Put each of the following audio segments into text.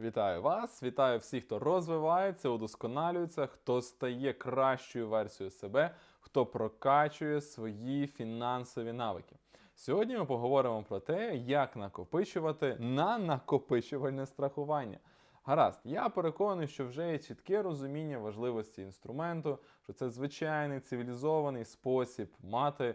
Вітаю вас! Вітаю всіх, хто розвивається, удосконалюється, хто стає кращою версією себе, хто прокачує свої фінансові навики. Сьогодні ми поговоримо про те, як накопичувати на накопичувальне страхування. Гаразд, я переконаний, що вже є чітке розуміння важливості інструменту, що це звичайний цивілізований спосіб мати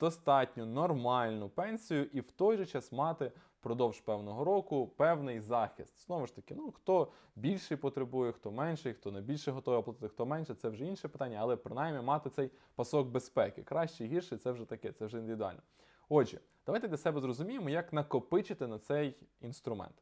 достатньо нормальну пенсію і в той же час мати впродовж певного року певний захист. Знову ж таки, ну хто більший потребує, хто менший, хто не більше готовий оплатити, хто менше, це вже інше питання, але принаймні мати цей пасок безпеки. Краще, гірше, це вже таке, це вже індивідуально. Отже, давайте для себе зрозуміємо, як накопичити на цей інструмент.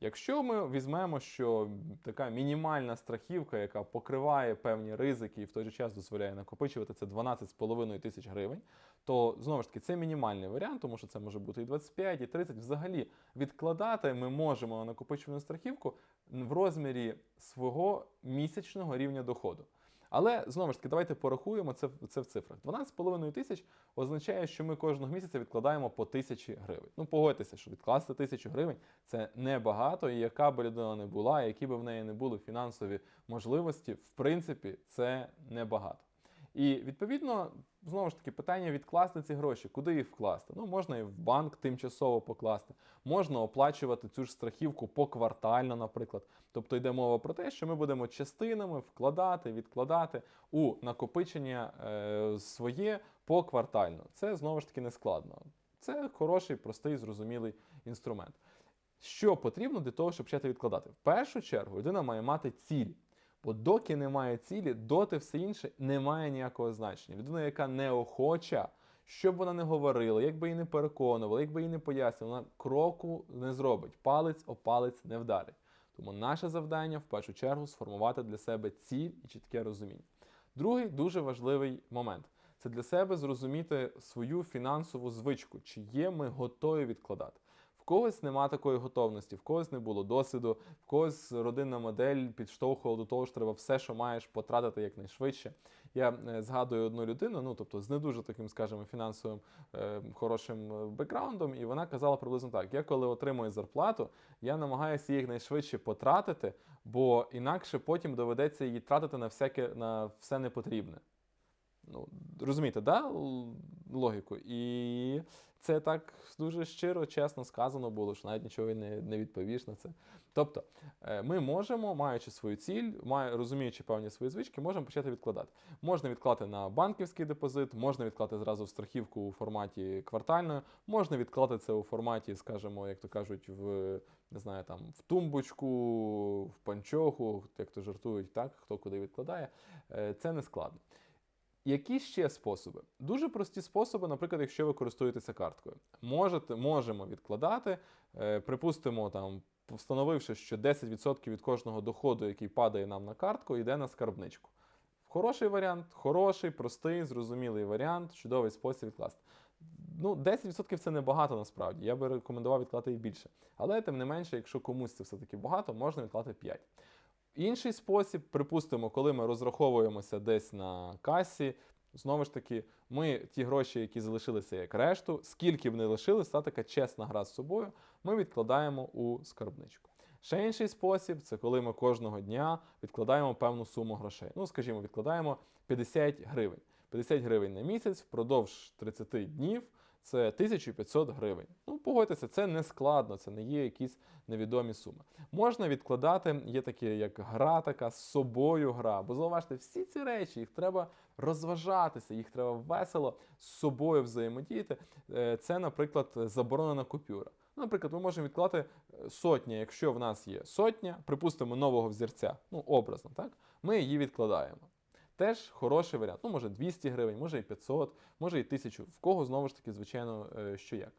Якщо ми візьмемо, що така мінімальна страхівка, яка покриває певні ризики і в той же час дозволяє накопичувати, це 12,5 тисяч гривень, то знову ж таки це мінімальний варіант, тому що це може бути і 25, і 30. Взагалі відкладати ми можемо на накопичувальну страхівку в розмірі свого місячного рівня доходу. Але знову ж таки, давайте порахуємо це, це в цифрах. 12,5 тисяч означає, що ми кожного місяця відкладаємо по тисячі гривень. Ну, погодьтеся, що відкласти тисячу гривень це небагато, і яка б людина не була, які б в неї не були фінансові можливості, в принципі, це небагато. І відповідно, знову ж таки, питання відкласти ці гроші, куди їх вкласти? Ну, можна і в банк тимчасово покласти, можна оплачувати цю ж страхівку поквартально, наприклад. Тобто йде мова про те, що ми будемо частинами вкладати, відкладати у накопичення е, своє поквартально. Це знову ж таки не складно. Це хороший, простий, зрозумілий інструмент. Що потрібно для того, щоб почати відкладати? В першу чергу людина має мати ціль. Бо доки немає цілі, доти все інше не має ніякого значення. Людина, яка неохоча, що б вона не говорила, як би її не переконувала, як би її не пояснювала, вона кроку не зробить, палець о палець не вдарить. Тому наше завдання в першу чергу сформувати для себе ціль і чітке розуміння. Другий дуже важливий момент це для себе зрозуміти свою фінансову звичку, чи є ми готові відкладати. Когось нема такої готовності, в когось не було досвіду, в когось родинна модель підштовхувала до того, що треба все, що маєш, потратити якнайшвидше. Я е, згадую одну людину, ну тобто з не дуже таким, скажімо, фінансовим е, хорошим е, бекграундом, і вона казала приблизно так: я коли отримую зарплату, я намагаюся її якнайшвидше потратити, бо інакше потім доведеться її тратити на всяке на все непотрібне. Ну, розумієте, да, логіку? І це так дуже щиро, чесно сказано було, що навіть нічого не, не відповіш на це. Тобто, е, ми можемо, маючи свою ціль, розуміючи певні свої звички, можемо почати відкладати. Можна відклати на банківський депозит, можна відклати зразу в страхівку у форматі квартальної, можна відклати це у форматі, скажімо, як то кажуть, в не знаю, там в тумбочку, в панчоху, як то жартують, так, хто куди відкладає. Е, Це не складно. Які ще способи? Дуже прості способи, наприклад, якщо ви користуєтеся карткою. Можете, можемо відкладати, е, припустимо, там, встановивши, що 10% від кожного доходу, який падає нам на картку, йде на скарбничку. Хороший варіант, хороший, простий, зрозумілий варіант, чудовий спосіб відкласти. Ну, 10% це небагато насправді. Я би рекомендував відклати і більше. Але тим не менше, якщо комусь це все-таки багато, можна відклати 5. Інший спосіб, припустимо, коли ми розраховуємося десь на касі, знову ж таки, ми ті гроші, які залишилися як решту, скільки б не лишилися, та така чесна гра з собою, ми відкладаємо у скарбничку. Ще інший спосіб це коли ми кожного дня відкладаємо певну суму грошей. Ну, скажімо, відкладаємо 50 гривень. 50 гривень на місяць впродовж 30 днів це 1500 гривень. Ну, погодьтеся, це не складно, це не є якісь невідомі суми. Можна відкладати, є такі, як гра така з собою гра. Бо зауважте, всі ці речі їх треба розважатися, їх треба весело з собою взаємодіяти. Е, Це, наприклад, заборонена купюра. Наприклад, ми можемо відклати е, сотня, якщо в нас є сотня, припустимо, нового взірця, ну, образно, так? Ми її відкладаємо. Теж хороший варіант. Ну, може 200 гривень, може і 500, може і 1000. В кого знову ж таки, звичайно, е, що як.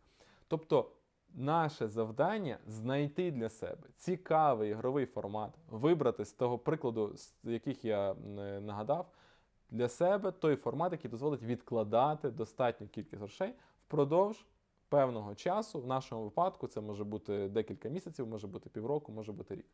Тобто, наше завдання знайти для себе цікавий ігровий формат, вибрати з того прикладу, з яких я е, нагадав, для себе той формат, який дозволить відкладати достатню кількість грошей впродовж певного часу. В нашому випадку це може бути декілька місяців, може бути півроку, може бути рік.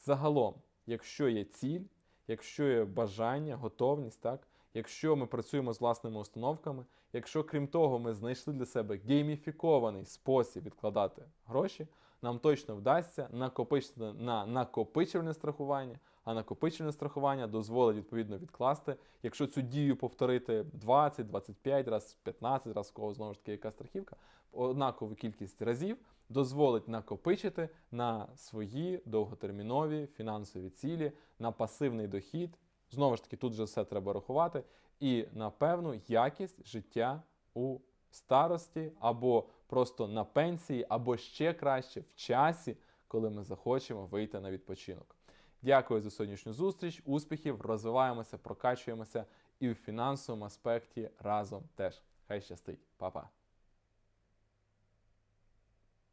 Загалом, якщо є ціль, якщо є бажання, готовність, так, якщо ми працюємо з власними установками, якщо крім того ми знайшли для себе гейміфікований спосіб відкладати гроші, нам точно вдасться накопичити на накопичувальне страхування, а накопичувальне страхування дозволить відповідно відкласти. Якщо цю дію повторити 20, 25 разів, 15 разів, в кого знову ж таки яка страхівка, однакову кількість разів дозволить накопичити на свої довготермінові фінансові цілі, на пасивний дохід. Знову ж таки, тут же все треба рахувати, і на певну якість життя у старості, або просто на пенсії, або ще краще в часі, коли ми захочемо вийти на відпочинок. Дякую за сьогоднішню зустріч, успіхів, розвиваємося, прокачуємося і в фінансовому аспекті разом теж. Хай щастить, Па-па!